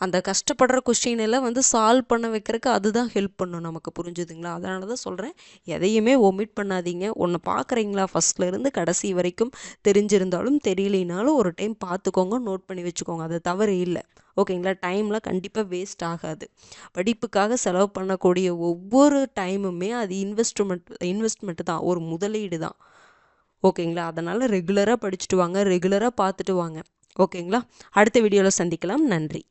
அந்த கஷ்டப்படுற கொஸ்டின் எல்லாம் வந்து சால்வ் பண்ண வைக்கிறதுக்கு அதுதான் ஹெல்ப் பண்ணும் நமக்கு. புரிஞ்சுதுங்களா? அதனால தான் சொல்கிறேன் எதையுமே ஒமிட் பண்ணாதீங்க. ஒன்று பார்க்குறீங்களா? ஃபஸ்ட்லேருந்து கடைசி வரைக்கும் தெரிஞ்சிருந்தாலும் தெரியலினாலும் ஒரு டைம் பார்த்துக்கோங்க நோட் பண்ணி வச்சுக்கோங்க. அது தவறு இல்லை. ஓகேங்களா? டைம்லாம் கண்டிப்பாக வேஸ்ட் ஆகாது. படிப்புக்காக செலவு பண்ணக்கூடிய ஒவ்வொரு டைமுமே அது இன்வெஸ்ட்மெண்ட் இன்வெஸ்ட்மெண்ட் தான். ஒரு முதலீடு தான். ஓகேங்களா? அதனால் ரெகுலராக படிச்சுட்டு வாங்க. ரெகுலராக பார்த்துட்டு வாங்க. ஓகேங்களா? அடுத்த வீடியோவில் சந்திக்கலாம். நன்றி.